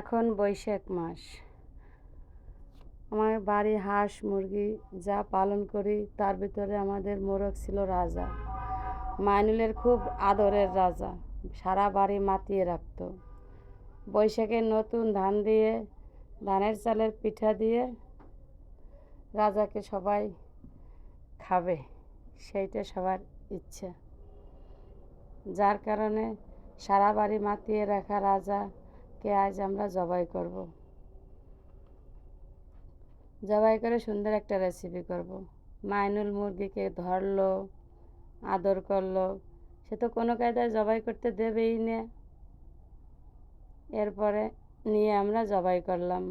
এখন বৈশাখ মাস। আমার বাড়ি হাঁস, মুরগি যা পালন করি, তার ভিতরে আমাদের মোরগ ছিল রাজা। মাইনুলের খুব আদরের রাজা। সারা বাড়ি মাতিয়ে রাখতো। বৈশাখে নতুন ধান দিয়ে, ধানের চালের পিঠা দিয়ে রাজাকে সবাই খাবে, সেইটা সবার ইচ্ছা। যার কারণে সারা বাড়ি মাতিয়ে রাখা রাজাকে আজ আমরা জবাই করব? জবাই করে সুন্দর একটা রেসিপি করব। মাইনুল মুরগিকে ধরলো, আদর করল, সে তো কোনো কায়দায় জবাই করতে দেবেই না। এরপরে নিয়ে আমরা জবাই করলাম।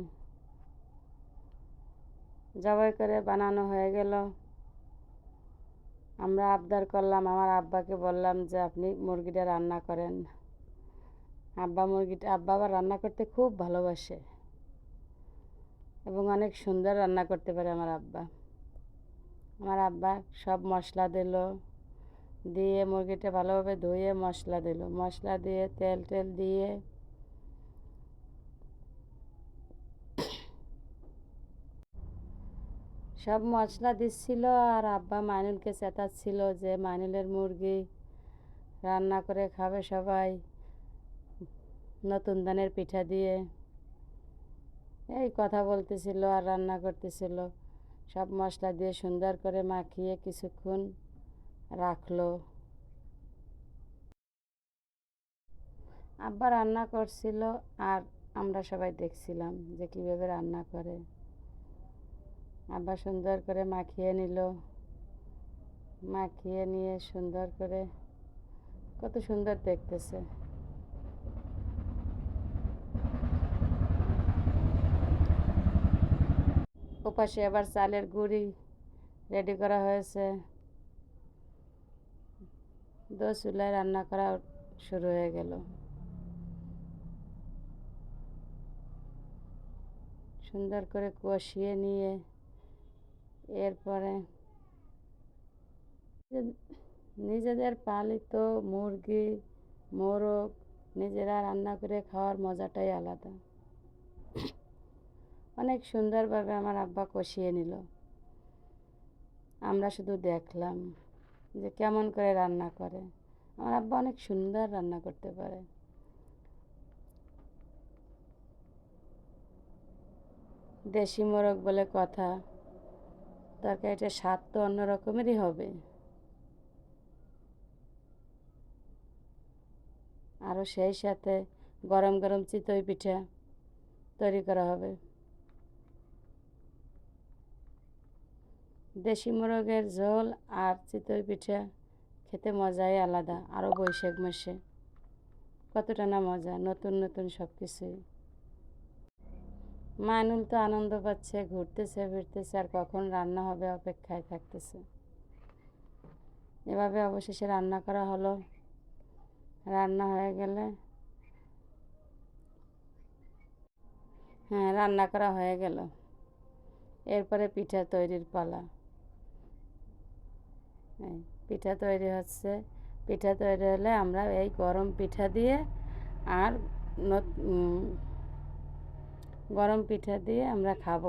জবাই করে বানানো হয়ে গেল। আমরা আবদার করলাম, আমার আব্বাকে বললাম যে আপনি মুরগিটা রান্না করেন। আব্বা মুরগিটা আব্বা আবার রান্না করতে খুব ভালোবাসে এবং অনেক সুন্দর রান্না করতে পারে আমার আব্বা। আমার আব্বা সব মশলা দিল, দিয়ে মুরগিটা ভালোভাবে ধুয়ে মশলা দিল। মশলা দিয়ে তেল টেল দিয়ে সব মশলা দিচ্ছিল আর আব্বা মাইনুলকে চেঁচাচ্ছিল যে মাইনুলের মুরগি রান্না করে খাবে সবাই। নতুন ধানের পিঠা দিয়ে। এই কথা বলতেছিল আর রান্না করতেছিল। সব মশলা দিয়ে সুন্দর করে মাখিয়ে কিছুক্ষণ রাখল। আব্বা রান্না করছিল আর আমরা সবাই দেখছিলাম যে কীভাবে রান্না করে। আব্বা সুন্দর করে মাখিয়ে নিল। মাখিয়ে নিয়ে সুন্দর করে কত সুন্দর দেখতেছে। ওপাশে আবার চালের গুঁড়ি রেডি করা হয়েছে। দো চুলায় রান্না করা শুরু হয়ে গেল। সুন্দর করে কষিয়ে নিয়ে এরপরে নিজেদের পালিত মুরগি, মোরগ নিজেরা রান্না করে খাওয়ার মজাটাই আলাদা। অনেক সুন্দরভাবে আমার আব্বা কষিয়ে নিল। আমরা শুধু দেখলাম যে কেমন করে রান্না করে। আমার আব্বা অনেক সুন্দর রান্না করতে পারে। দেশি মোরগ বলে কথা তরকারিটার স্বাদ তো অন্য রকমেরই হবে। আরও সেই সাথে গরম গরম চিতই পিঠা তৈরি করা হবে। দেশি মোরগের ঝোল আর চিতই পিঠা খেতে মজাই আলাদা, আরও বৈশাখ মাসে। কতটা না মজা, নতুন নতুন সব কিছুই মাইনুল তো আনন্দ পাচ্ছে, ঘুরতেছে, ফিরতেছে, আর কখন রান্না হবে অপেক্ষায় থাকতেছে। এভাবে অবশেষে রান্না করা হলো। রান্না হয়ে গেলে হ্যাঁ রান্না করা হয়ে গেল। এরপরে পিঠা তৈরির পালা। এই পিঠা তৈরি হচ্ছে। পিঠা তৈরি হলে আমরা এই গরম পিঠা দিয়ে আর গরম পিঠা দিয়ে আমরা খাব।